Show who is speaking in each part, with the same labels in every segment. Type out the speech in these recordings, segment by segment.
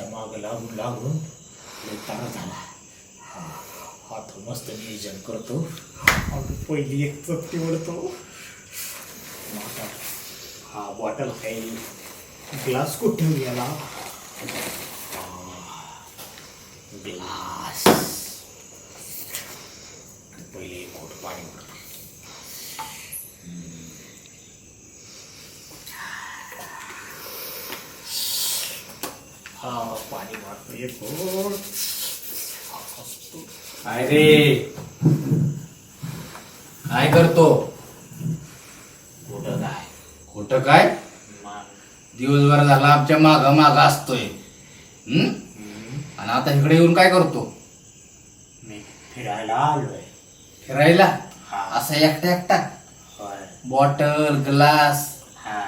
Speaker 1: त्याच्या माग लागून लागून लय तारा झाला. हा, तो मस्त नियोजन करतो. पहिली एक चपटी ओढतो मग हा बॉटल आहे. ग्लास कुठे गेला? ग्लास. पहिले एक पाणी पाणी हा पाणी मारतो हा.
Speaker 2: काय रे? काय करतो?
Speaker 1: कुठं काय?
Speaker 2: खोट काय? दिवसभर झाला आमच्या माग माग असतोय? हम्म, आणि आता इकडे येऊन काय करतो?
Speaker 1: मी फिरायला आलोय.
Speaker 2: फिरायला?
Speaker 1: हा.
Speaker 2: असा एकटा एकटा?
Speaker 1: होय.
Speaker 2: Bottle glass?
Speaker 1: हा.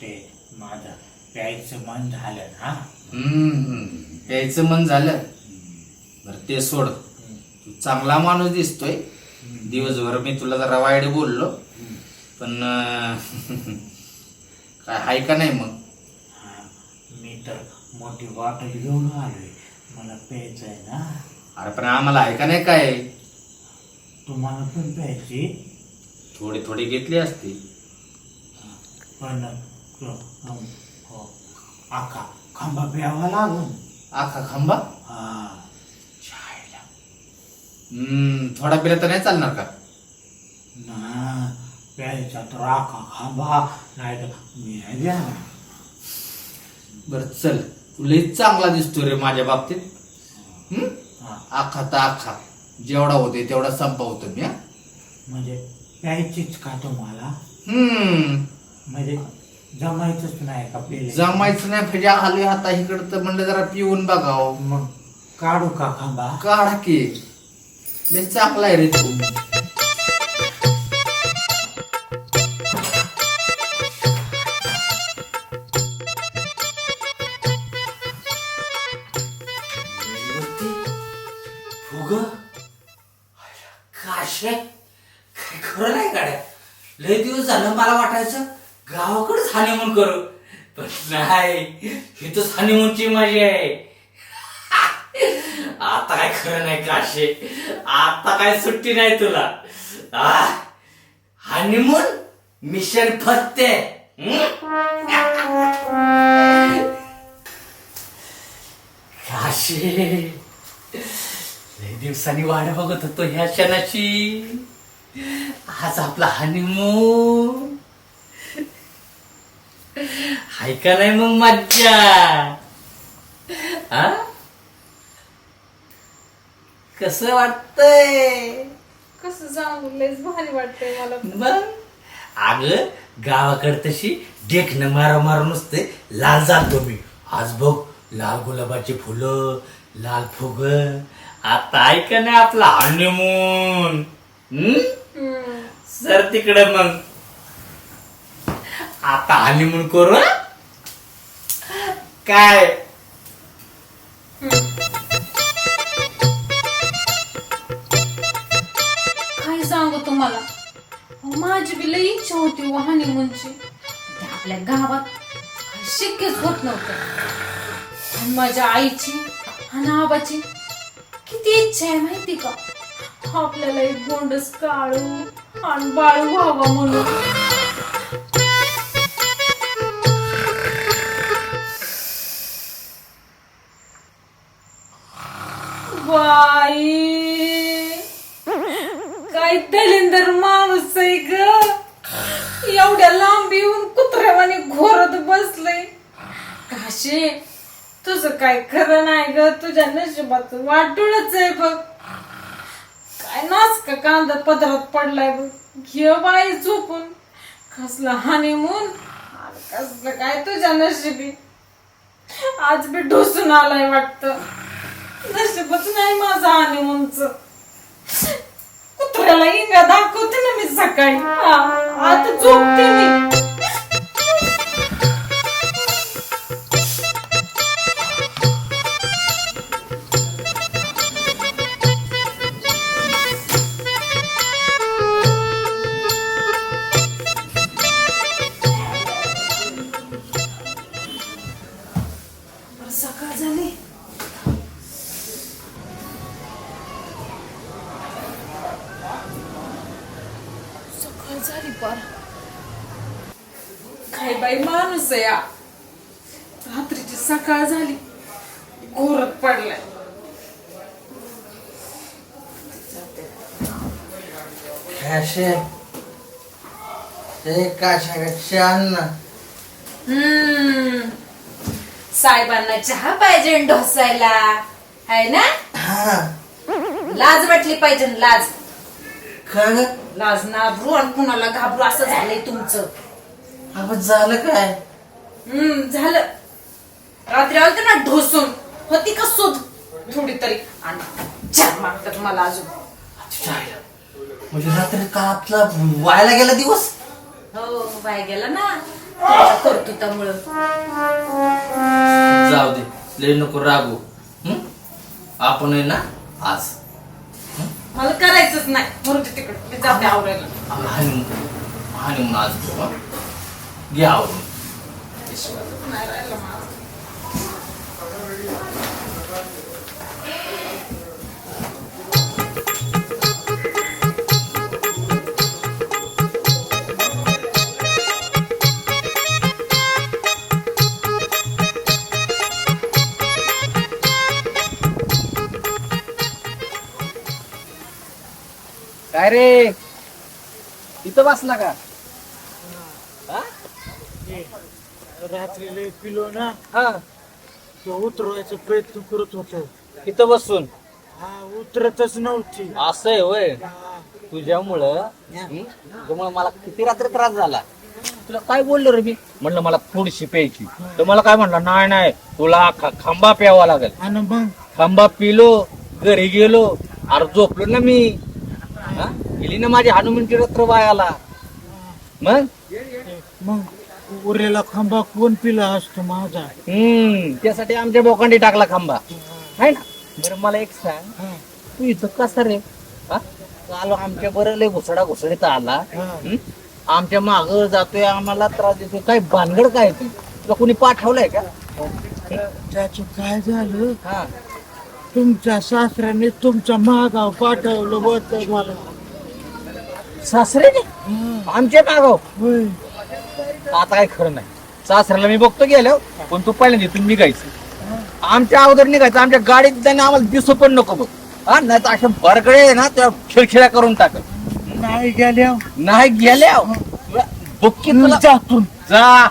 Speaker 1: ते माझं प्यायचं मन झालं ना.
Speaker 2: हम्म. प्यायचं मन झालं. बर ते सोड. तू चांगला माणूस दिसतोय. दिवसभर मी तुला जरा वाईट बोललो. पण काय हाय का नाही मग?
Speaker 1: हा, मी तर मोठी बॉटल घेऊन आलोय. मला प्यायचं आहे ना.
Speaker 2: अरे पण आम्हाला आहे का नाही काय?
Speaker 1: तुम्हाला पण प्यायची?
Speaker 2: थोडी थोडी घेतली असती.
Speaker 1: पण अं, हो, आखा खांबा प्यावा लागून.
Speaker 2: आखा खांबा?
Speaker 1: हा. छायला
Speaker 2: हम्म थोडा पिला तर नाही चालणार का?
Speaker 1: ना प्यायचा तर आखा खांबा नाही तर मी नाही देणार.
Speaker 2: बर चल. तुला चांगला दिसतो रे माझ्या बाबतीत. हम्म?
Speaker 1: हा,
Speaker 2: आखा तर आखा. जेवढा होते तेवढा संपवतो मी हा?
Speaker 1: म्हणजे प्यायचीच का तुम्हाला?
Speaker 2: हम्म.
Speaker 1: म्हणजे जमायचंच नाही का पेले
Speaker 2: जमायचं नाही म्हणजे आलोय आता इकडं तर म्हणलं जरा पिऊन बघावं.
Speaker 1: मग काढू का खांबा?
Speaker 2: काढा की. लय चांगला आहे रे तू.
Speaker 3: फुग? काशे काय खरं नाही गाड्या. लय दिवस झालं मला वाटायचं गावाकडेच हानिमून करू. पण नाही इथंच हानिमूनची मजा आहे. आता काय खरं नाही काशे. आता काय सुट्टी नाही तुला. हानिमून मिशन फत्ते. काशे लई दिवसांनी वाट बघत होतो ह्या क्षणाची. आज आपला हनीमून हाय का नाही मग मज्जा. हा? कस वाटतंय?
Speaker 4: कसं लयच भारी वाटतंय मला
Speaker 3: मग? अग गावाकडे तशी देखणं मारा मारा नुसते लाल जातो मी. आज बघ लाल गुलाबाची फुलं लाल फुग. आता ऐक नाही आपला हनीमून हम्म. सर तिकडे मग. आता हनीमून करू हं? काय?
Speaker 4: काय सांगू तुम्हाला? अहो, माझी बी लई इच्छा होती हो वाहनी म्हणजे आपल्या गावात काही शक्यच होत नव्हतं. आणि माझ्या आईची आणि आबाची किती इच्छा आहे माहिती का? आपल्याला एक गोंडस काळू आणि बाळू व्हावा म्हणून. काय दलिंदर माणूस आहे ग. एवढ्या लांब येऊन कुत्र्यावाने घोरत बसलय. काशे तुझ काय खरं नाही ग. तुझ्या नशिबात वाटूनच आहे बघ. काय नाच का कांदा पदरात पडलाय बघ. घे बाई झोपून. कसला हानिमून कसलं काय तुझ्या नशिबी? आज बी ढोसून आलाय वाटत. नशिबच नाही माझं हानिमूनच कुत्र्याला इंगा दाखवते ना मी सकाळी. आता झोपते मी. पडलाय.
Speaker 3: ना
Speaker 4: हम्म. साहेबांना चहा पाहिजे ढोसायला. आहे ना?
Speaker 3: हा.
Speaker 4: लाज वाटली पाहिजे न लाज.
Speaker 3: ग?
Speaker 4: लाज नाबरू आणि कुणाला घाबरू असं झालंय तुमचं.
Speaker 3: झालं काय?
Speaker 4: हम्म झालं. रात्री आलते ना ढोसून. होती का सुध थोडी तरी. आणि चार मागतात मला अजून.
Speaker 3: म्हणजे रात्री का आपला व्हायला गेला दिवस?
Speaker 4: हो बाय गेला ना. तुमच्या कर्तृत्वामुळं
Speaker 3: जाऊ दे लय नको रागू. हं? आपण आहे ना आज.
Speaker 4: मला करायचंच नाही. म्हणून तिकडे. मी जाते आवरायला.
Speaker 3: हानी हानी आज घेऊ, हं? घे आवरून.
Speaker 4: नाही राहिलं.
Speaker 2: बसला का
Speaker 1: रात्री लय पिलो ना
Speaker 2: हा.
Speaker 1: तो उतरवायचा प्रयत्न करत होतो.
Speaker 2: इथं बसून?
Speaker 1: हा उतरतच नव्हती.
Speaker 2: असं आहे होय. तुझ्यामुळं हं? मला किती रात्री त्रास झाला? तुला काय बोललो रे मी? म्हणलं मला थोडीशी प्यायची. तर मला काय म्हणलं नाही नाही तुला ख- खांबा प्यावा लागेल.
Speaker 1: आणि मग?
Speaker 2: खांबा पिलो घरी गेलो अरे झोपलो ना मी. हा? गेली ना माझी हनुमानची रात्र वायाला. मग?
Speaker 1: मग उरेला खांबा कोण पिला असतो माझा?
Speaker 2: हम्म त्यासाठी आमच्या बोकांडी टाकला खांबा. आहे ना? बरं मला एक सांग. तू इथं कसा रे? हा? काल आमच्या बरं लय घुसडा घुसडीत आला. हं? आमच्या माग जातोय आम्हाला त्रास देतोय. काय भानगड काय ती? तुला कोणी पाठवलंय का?
Speaker 1: त्याचं काय झालं?
Speaker 2: हा.
Speaker 1: तुमच्या सासऱ्याने तुमच्या महागाव पाठवलं बत मला.
Speaker 2: सासरे आमच्या मागाव आता काय खरं नाही. सासऱ्याला मी बघतो गेलो पण तू पहिल्यांदा इथून निघायचं. आमच्या अगोदर निघायचं. आमच्या गाडीत त्याने आम्हाला दिसू पण नको बघ. हा नाही तर अशा बरगडे ना त्या खिळखिळ्या करून टाक
Speaker 1: नाही गेल्या
Speaker 2: नाही गेल्या बुक्की तुला
Speaker 1: जातून
Speaker 2: जा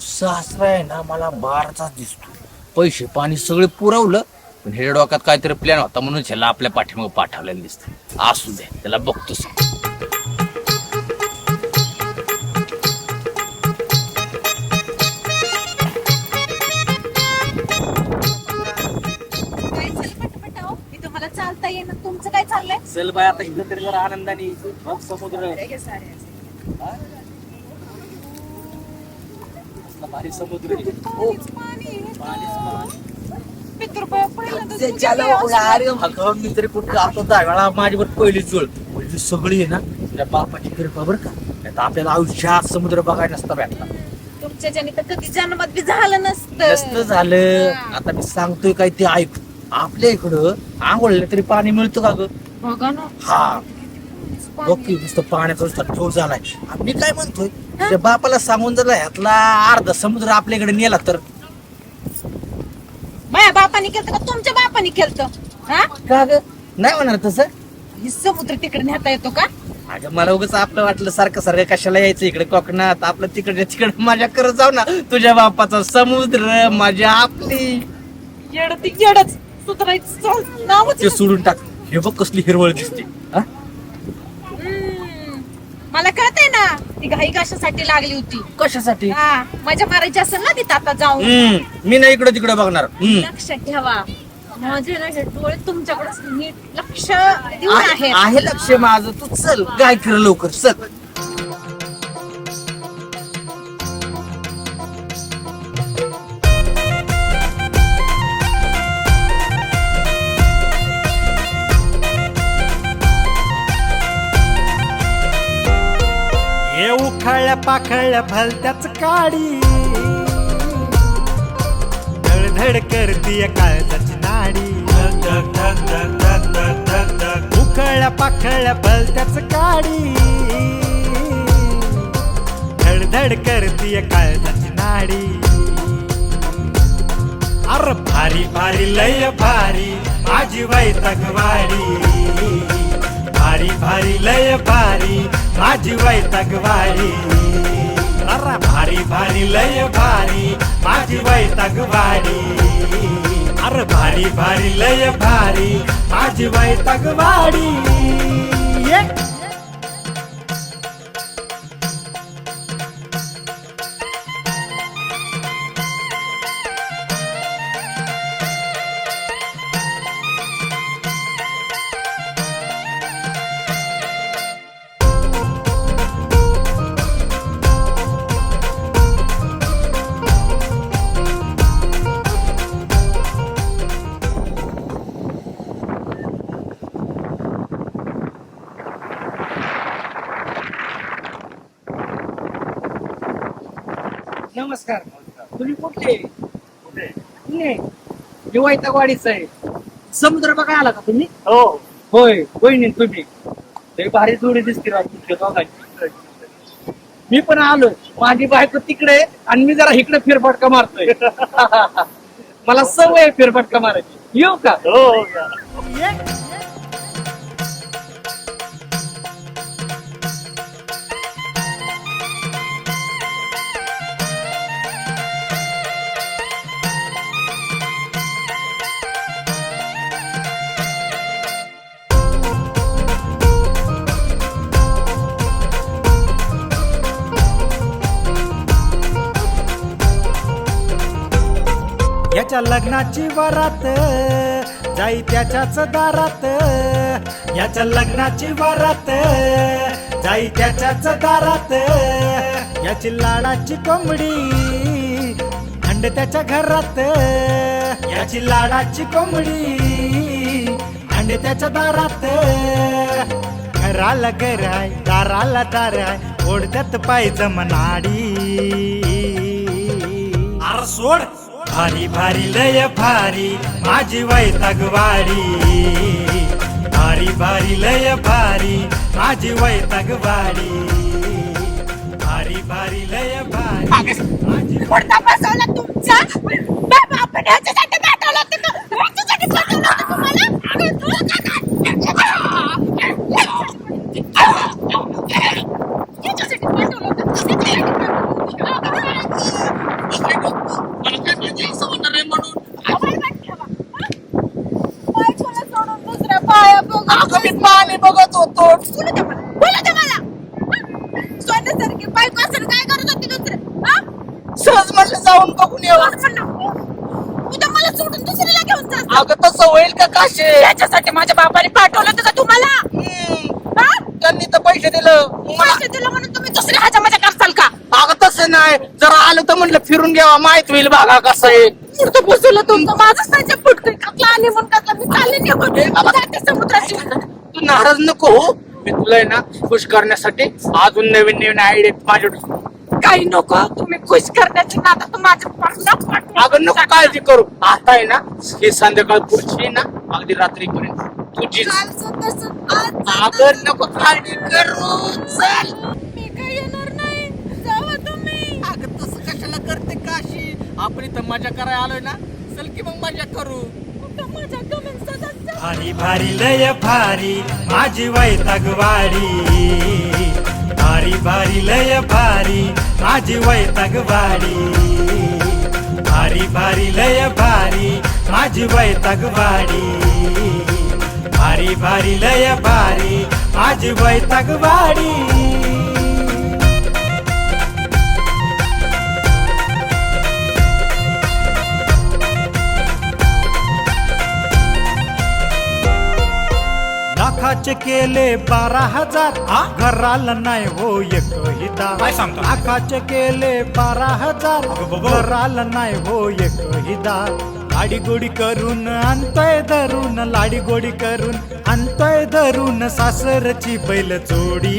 Speaker 2: सासरा आहे ना मला बारचाच दिसतो. पैसे पाणी सगळे पुरवलं. पण हे डोक्यात काहीतरी प्लॅन होता म्हणून ह्याला आपल्या पाठीमागे पाठवलेलं दिसतं असू दे त्याला
Speaker 5: काय पटापट अहो? मी तुम्हाला चालता येईना तुमचं काय चाललंय
Speaker 2: चल बाय आता इथं तरी जरा आनंदाने बघ समुद्र हा? भारी समुद्र आहे. हो. पाणीच पाणी. त्याच्याला उडा अरे भगवान मी तरी कुठं जातो दहा माझ्यावर पहिली जुळ पहिली सगळी आहे ना तुझ्या बापाची कृपा बरं का. नाहीतर आपल्याला आयुष्यात समुद्र बघायला नसता भेटला
Speaker 5: तुमच्या ज्याने तर कधी जन्मात बी झालं
Speaker 2: नसतं.
Speaker 5: नसतं
Speaker 2: झालं. आता मी सांगतोय काय ते ऐक. आपल्या इकडं आंघोळले तरी पाणी मिळतं का ग?
Speaker 4: बघा ना.
Speaker 2: हा. ओके नुसतं पाण्याचा नुसता ठोक झालाय. मी काय म्हणतोय? त्या बापाला सांगून जर ह्यातला अर्धा समुद्र आपल्याकडे नेला तर?
Speaker 5: माझ्या बापाने केलं का तुमच्या बापाने केलं हा?
Speaker 2: का ग? नाही म्हणणार तसं?
Speaker 5: हे समुद्र तिकडे नेता येतो का?
Speaker 2: अगं मला उगाच आपलं वाटलं सारखं सारखं कशाला यायचं इकडे कोकणात? आपलं तिकडे तिकडे मजा करत जाऊ ना. तुझ्या बापाचा समुद्र मजा आपली.
Speaker 5: येड ती येडच. सुधारायचं नावच
Speaker 2: ते सोडून टाक. हे बघ कसली हिरवळ दिसते. हा?
Speaker 5: मला कळतंय ना ती घाई कशासाठी लागली होती?
Speaker 2: कशासाठी?
Speaker 5: हा मजा मारायची असेल ना तिथं आता जाऊन.
Speaker 2: हम्म मी नाही इकडे तिकडे बघणार. हम्म.
Speaker 5: लक्षात ठेवा. माझे ना हे डोळे तुमच्याकडे नीट लक्ष देऊन
Speaker 2: आहे
Speaker 5: आहेत.
Speaker 2: आहे लक्ष माझं. तू चल काय कर लवकर चल.
Speaker 6: ये उखाळ्या पाखळ्या भलत्याच काडी. धडधड करतीय काळजाची नाडी. पाकळ्या पाकळ्या भलत्याच काडी. धडधड करतीय काळजाची नाडी. अर भारी भारी लय भारी माझी वैतकवाडी भारी भारी लय भारी माझी वैतकवाडी अर भारी भारी लय भारी माझी वैतकवाडी अर भारी भारी लय भारी माझी वैतकवाडी
Speaker 2: तुम्ही कुठले? पुणे मी वैतागवाडीच आहे. समुद्र बघाय आला का तुम्ही? हो. होय. वहिनी तुम्ही. भारी जोडी दिसते राव तुमच्या दोघांची. मी पण आलो माझी बायको तिकडे आणि मी जरा इकडे फिरफटका मारतोय. मला सवय आहे फिरफटका मारायची. येऊ का? हो
Speaker 6: त्याच्या लग्नाची वरात जाई त्याच्याच दारात. याच्या लग्नाची वरात जाई त्याच्याच दारात. याची लाडाची कोंबडी अंड त्याच्या घरात. याची लाडाची कोंबडी अंड त्याच्या दारात. घराला घर आहे दाराला दार आहे ओढत्यात पाय जमनाडी. सोड भारी भारी लय भारी माझी वैतागवाडी भारी भारी लय भारी माझी वैतागवाडी भारी भारी लय भारी माझी
Speaker 4: कुर्ता बसवला तुमचा? बाबा आपण ह्याच्यासाठी पाठवलं होतं का? ह्याच्यासाठी पाठवलं होतं तुम्हाला? आणि तुला काय काय? ह्याच्यासाठी पाठवलं होतं. आवाज बंद ठेवा. हा? पाय तुला सोडून दुसऱ्या पाया बघत
Speaker 2: पाणी बघत होतो
Speaker 4: बोलू दे मला बोलू दे मला हा? सोन्यासारखी बायको असेल काय करत होती दुसरं हा
Speaker 2: जाऊन बघून येऊ.
Speaker 4: उद्या मला सोडून दुसरीला घेऊन जा.
Speaker 2: अगं तसं होईल का काशे?
Speaker 4: त्याच्यासाठी माझ्या बापाने पाठवलं होतं का तुम्हाला? हा?
Speaker 2: त्यांनी तर पैसे दिलं. मला
Speaker 4: पैसे दिलं म्हणून तुम्ही दुसऱ्या ह्याच्या मजा करसाल का?
Speaker 2: अगं तसं नाही. जरा आलं तर म्हटलं फिरून घ्यावा. माहीत होईल बघा कसं आहे.
Speaker 4: पुढचं बसवलं तुमचं. माझं त्याच्या फुटकं कसला आणि म्हणून कसला मी चालले निघून जाते समुद्राची
Speaker 2: तू नाराज नको हो. मी तुला आहे ना खुश करण्यासाठी अजून नवीन नवीन आयडिया माझ्या
Speaker 4: काही नको तुम्ही खुश करण्याची नादा तर माझ्या पाठला
Speaker 2: अगं नको काळजी करू. आता आहे ना ही संध्याकाळ पुढची ना अगदी रात्रीपर्यंत. तुझीच अगं नको काळजी करू. चल.
Speaker 4: मी काही येणार नाही. जावा तुम्ही.
Speaker 2: अगं तसं कशाला करते काशी? आपण इथं मजा करायला आलोय ना? चल की मग मजा करू.
Speaker 4: कुठं
Speaker 6: भारी भारी लय भारी माझी वैतागवाडी. भारी भारी लय भारी माझी वैतागवाडी. भारी भारी लय भारी माझी वैतागवाडी. भारी भारी लय भारी माझी वैतागवाडी. लाखाचे केले बारा हजार. घराला नाही हो
Speaker 7: काय सांगता?
Speaker 6: लाखाचे केले बारा हजार. घराला नाही हो एकही दार. लाडी गोडी करून आणतोय धरून लाडी गोडी करून आणतोय धरून सासरची बैल जोडी.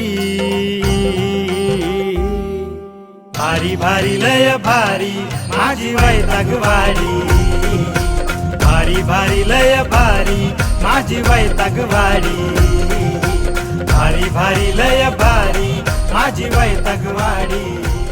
Speaker 6: भारी भारी लय भारी माझी वैतागवाडी. भारी भारी लय भारी माझी वैतागवाडी. भारी भारी लय भारी माझी वैतागवाडी.